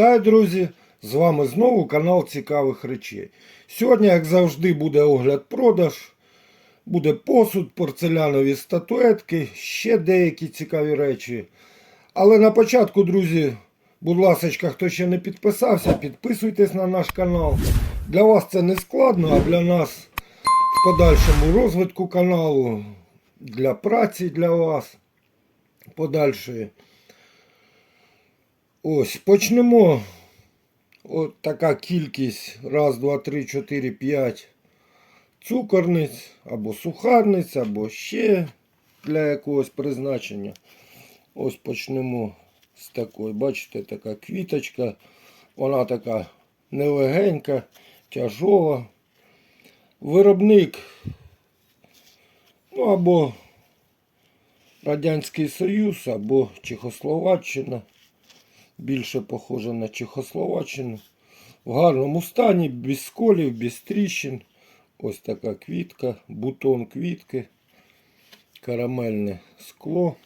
Вітаю, друзі! З вами знову канал Цікавих речей. Сьогодні, як завжди, буде огляд-продаж, буде посуд, порцелянові статуетки, ще деякі цікаві речі. Але на початку, друзі, будь ласка, хто ще не підписався, підписуйтесь на наш канал. Для вас це не складно, а для нас в подальшому розвитку каналу, для праці для вас подальшої. Ось, почнемо. От така кількість. Раз, два, три, чотири, п'ять цукорниць, або сухарниць, або ще для якогось призначення. Ось почнемо з такої. Бачите, така квіточка. Вона така нелегенька, тяжова. Виробник, ну або Радянський Союз, або Чехословаччина більше похоже на Чехословаччину. В гарному стані, без сколів, без тріщин. Ось така квітка, бутон квітки, карамельне скло.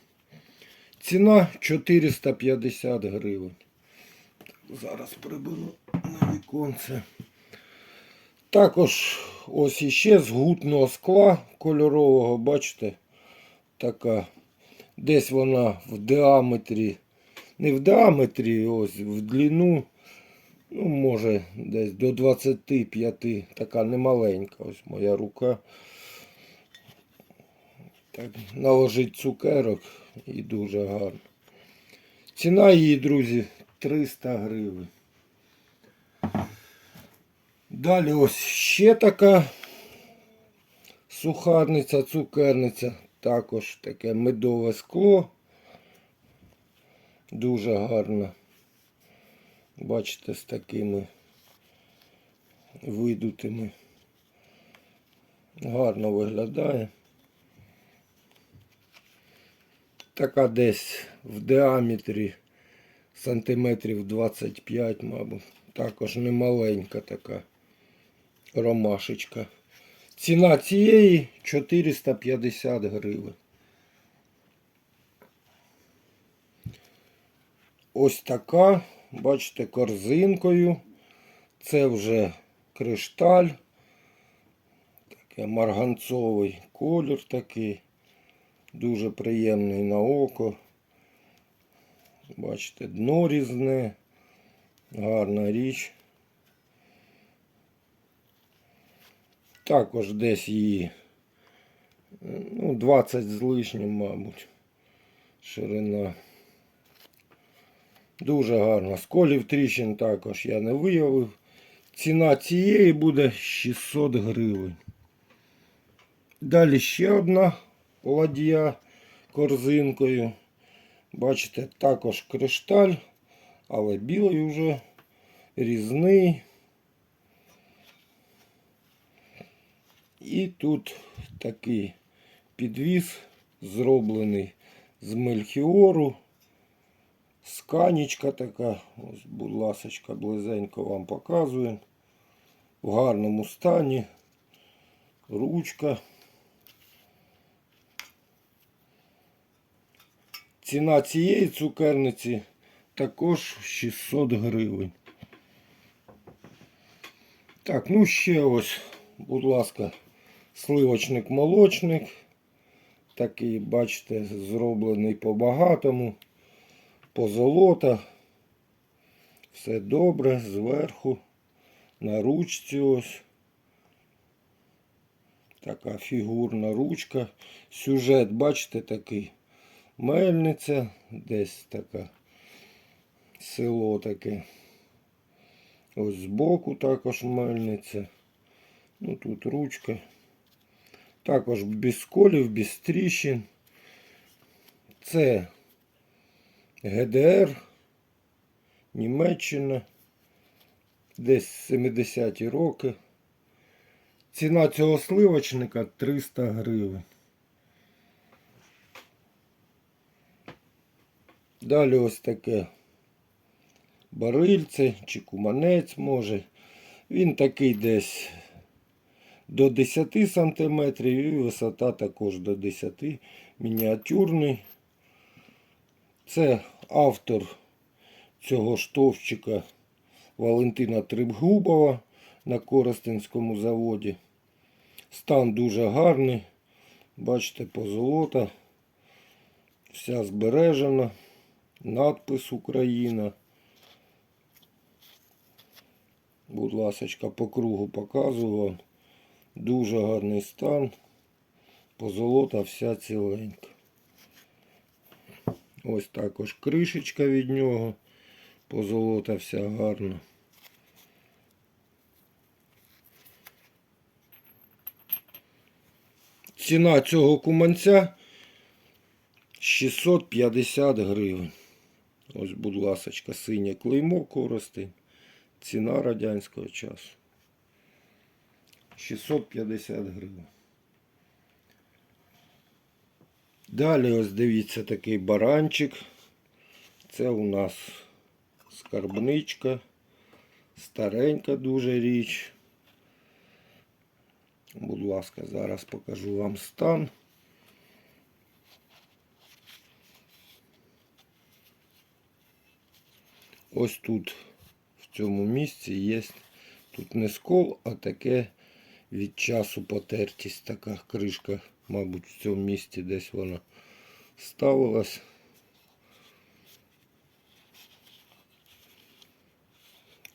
Ціна 450 гривень. Зараз приберу на віконце. Також ось іще з гутного скла кольорового, бачите, така. Десь вона в діаметрі не в діаметрі, ось в длину, ну, може, десь до 25, така немаленька. Ось моя рука. Так, наложить цукерок і дуже гарно. Ціна її, друзі, 300 гривень. Далі ось ще така сухарниця, цукерниця, також таке медове скло. Дуже гарно. Бачите, з такими видутими. Гарно виглядає. Така десь в діаметрі сантиметрів 25, мабуть. Також немаленька така ромашечка. Ціна цієї 450 гривень. Ось така, бачите, корзинкою. Це вже кришталь. Такий марганцовий колір такий. Дуже приємний на око. Бачите, дно різне. Гарна річ. Також десь її ну, 20 з лишнім, мабуть, ширина. Дуже гарно. Сколів тріщин також я не виявив. Ціна цієї буде 600 гривень. Далі ще одна ладья корзинкою. Бачите, також кришталь, але білий вже різний. І тут такий підвіз зроблений з мельхіору. Сканічка така, ось, будь ласочка, близенько вам показую. В гарному стані. Ручка. Ціна цієї цукерниці також 600 гривень. Так, ну ще ось, будь ласка, сливочник-молочник. Такий, бачите, зроблений по-багатому позолота. Все добре, зверху, на ручці ось. Така фігурна ручка. Сюжет, бачите, такий мельниця, десь така село таке. Ось збоку також мельниця. Ну тут ручка. Також без колів, без тріщин. Це ГДР, Німеччина, десь 70-ті роки. Ціна цього сливочника 300 гривень. Далі ось таке барильце чи куманець може. Він такий десь до 10 см і висота також до 10 мініатюрний. Це автор цього штовчика Валентина Трибгубова на Коростенському заводі. Стан дуже гарний. Бачите, позолота. Вся збережена. Надпис Україна. Будь ласочка, по кругу показую вам. Дуже гарний стан. Позолота вся ціленька. Ось також кришечка від нього. Позолота вся гарна. Ціна цього куманця 650 гривень. Ось, будь ласочка, синє клеймо корости. Ціна радянського часу. 650 гривень. Далі ось дивіться такий баранчик. Це у нас скарбничка. Старенька дуже річ. Будь ласка, зараз покажу вам стан. Ось тут, в цьому місці, є тут не скол, а таке від часу потертість. Така кришка, мабуть, в цьому місці десь вона ставилась.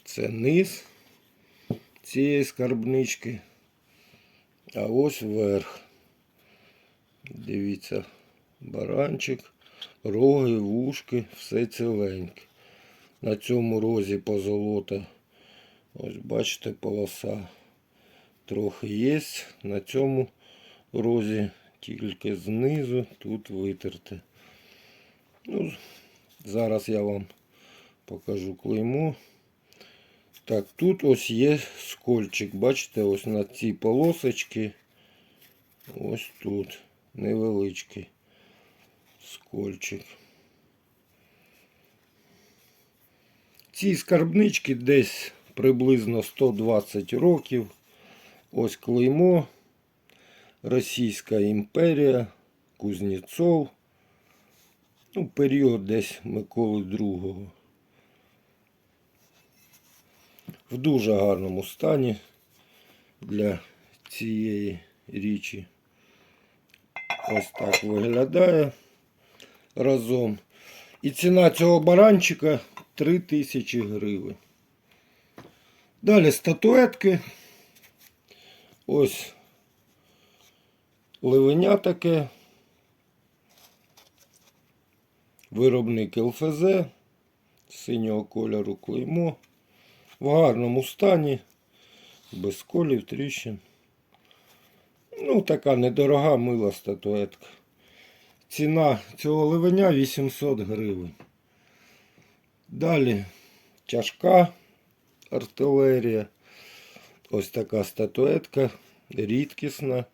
Це низ цієї скарбнички. А ось верх. Дивіться, баранчик, роги, вушки, все ціленьке. На цьому розі позолота. Ось бачите, полоса трохи є. На цьому розі тільки знизу тут витерте. Ну, зараз я вам покажу клеймо. Так, тут ось є скольчик. Бачите, ось на цій полосочці. Ось тут невеличкий скольчик. Ці скарбнички десь приблизно 120 років. Ось клеймо. Російська імперія, Кузнєцов. Ну, період десь Миколи II. В дуже гарному стані для цієї річі. Ось так виглядає разом. І ціна цього баранчика 3000 гривень. Далі статуетки. Ось ливеня таке. Виробник ЛФЗ синього кольору клеймо. В гарному стані, без колів, тріщин. Ну, така недорога мила статуетка. Ціна цього ливеня 800 гривень. Далі тяжка артилерія. Ось така статуетка рідкісна.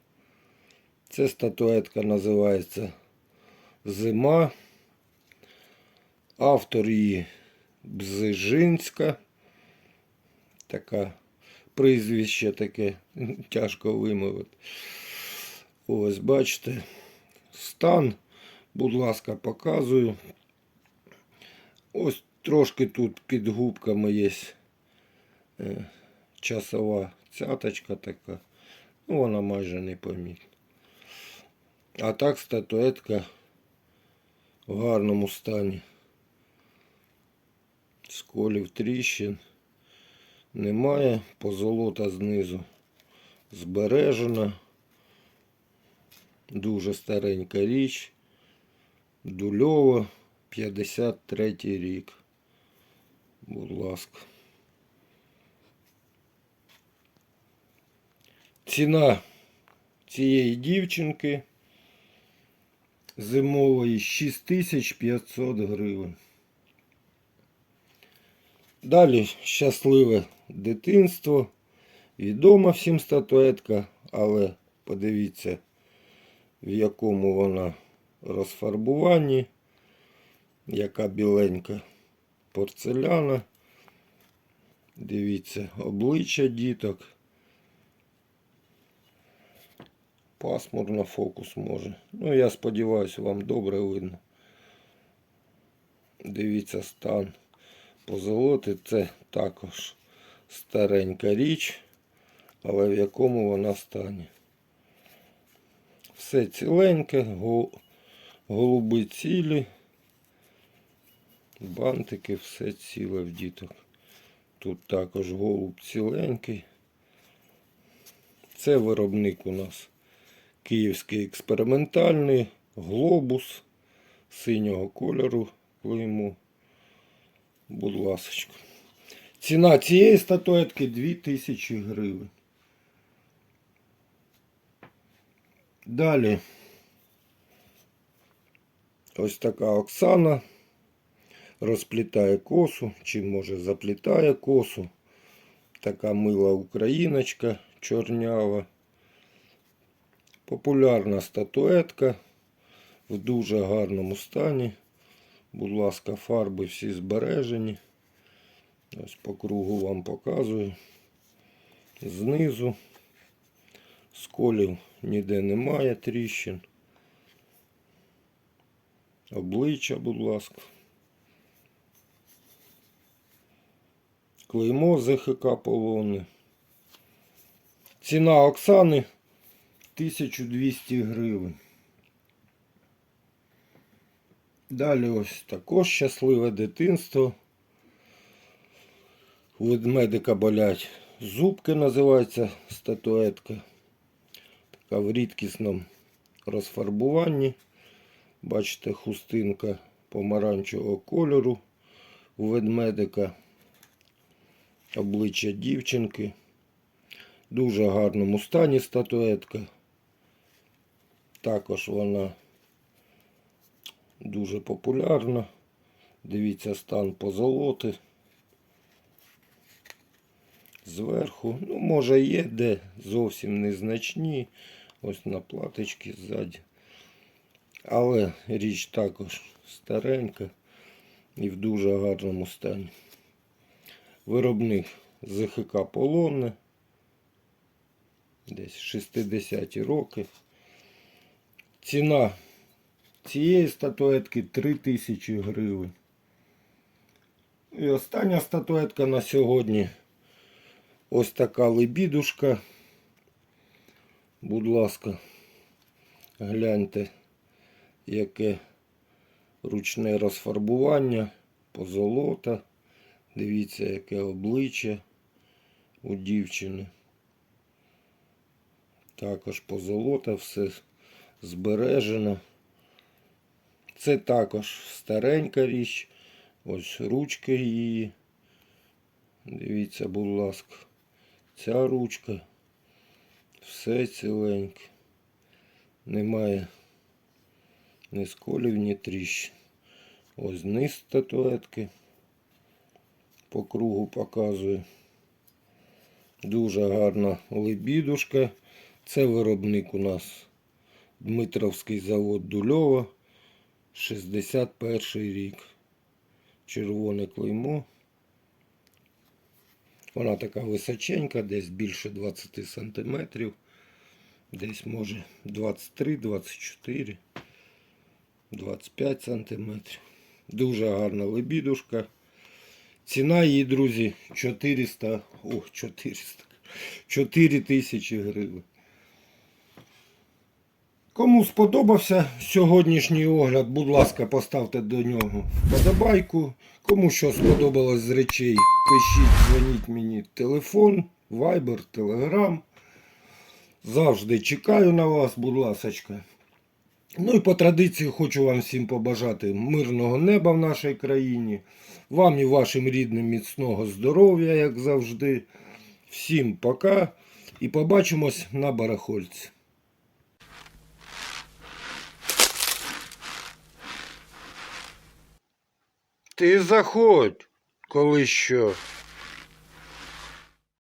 Ця статуетка називається Зима. Автор її Бзижинська. Така прізвище таке тяжко вимовити. Ось, бачите, стан, будь ласка, показую. Ось трошки тут під губками є е, часова цяточка така. Ну, вона майже не помітна. А так статуетка в гарному стані. Сколів тріщин немає. Позолота знизу збережена. Дуже старенька річ. Дульова, 53 рік. Будь ласка. Ціна цієї дівчинки зимової 6500 гривень. Далі щасливе дитинство. Відома всім статуетка, але подивіться, в якому вона розфарбуванні, яка біленька порцеляна. Дивіться, обличчя діток. Пасмурно фокус може. Ну, я сподіваюся, вам добре видно. Дивіться стан. Позолоти це також старенька річ, але в якому вона стані. Все ціленьке, голуби цілі, бантики, все ціле в діток. Тут також голуб ціленький. Це виробник у нас київський експериментальний глобус синього кольору клейму. Будь ласочка. Ціна цієї статуетки 2000 гривень. Далі. Ось така Оксана розплітає косу, чи може заплітає косу. Така мила україночка чорнява. Популярна статуетка в дуже гарному стані. Будь ласка, фарби всі збережені. Ось по кругу вам показую. Знизу сколів ніде немає тріщин. Обличчя, будь ласка. Клеймо ЗХК полони. Ціна Оксани 1200 гривень. Далі ось також щасливе дитинство. У ведмедика болять зубки називається статуетка. Така в рідкісному розфарбуванні. Бачите, хустинка помаранчевого кольору у ведмедика. Обличчя дівчинки. Дуже гарному стані статуетка. Також вона дуже популярна. Дивіться стан позолоти. Зверху, ну, може є де зовсім незначні. Ось на платочці ззаді. Але річ також старенька і в дуже гарному стані. Виробник ЗХК Полонне. Десь 60-ті роки. Ціна цієї статуетки 3000 гривень. І остання статуетка на сьогодні. Ось така лебідушка. Будь ласка, гляньте, яке ручне розфарбування, позолота. Дивіться, яке обличчя у дівчини. Також позолота, все збережено. Це також старенька річ. Ось ручки її. Дивіться, будь ласка. Ця ручка. Все ціленьке. Немає ні сколів, ні тріщин. Ось низ статуетки. По кругу показую. Дуже гарна лебідушка. Це виробник у нас Дмитровський завод Дульова. 61 рік. Червоне клеймо. Вона така височенька, десь більше 20 сантиметрів. Десь може 23, 24, 25 сантиметрів. Дуже гарна лебідушка. Ціна її, друзі, 400, о, 400, 4 тисячі гривень. Кому сподобався сьогоднішній огляд, будь ласка, поставте до нього вподобайку. Кому що сподобалось з речей, пишіть, дзвоніть мені телефон, Viber, Telegram. Завжди чекаю на вас, будь ласочка. Ну і по традиції хочу вам всім побажати мирного неба в нашій країні. Вам і вашим рідним міцного здоров'я, як завжди. Всім пока і побачимось на барахольці. Ти заходь, коли що.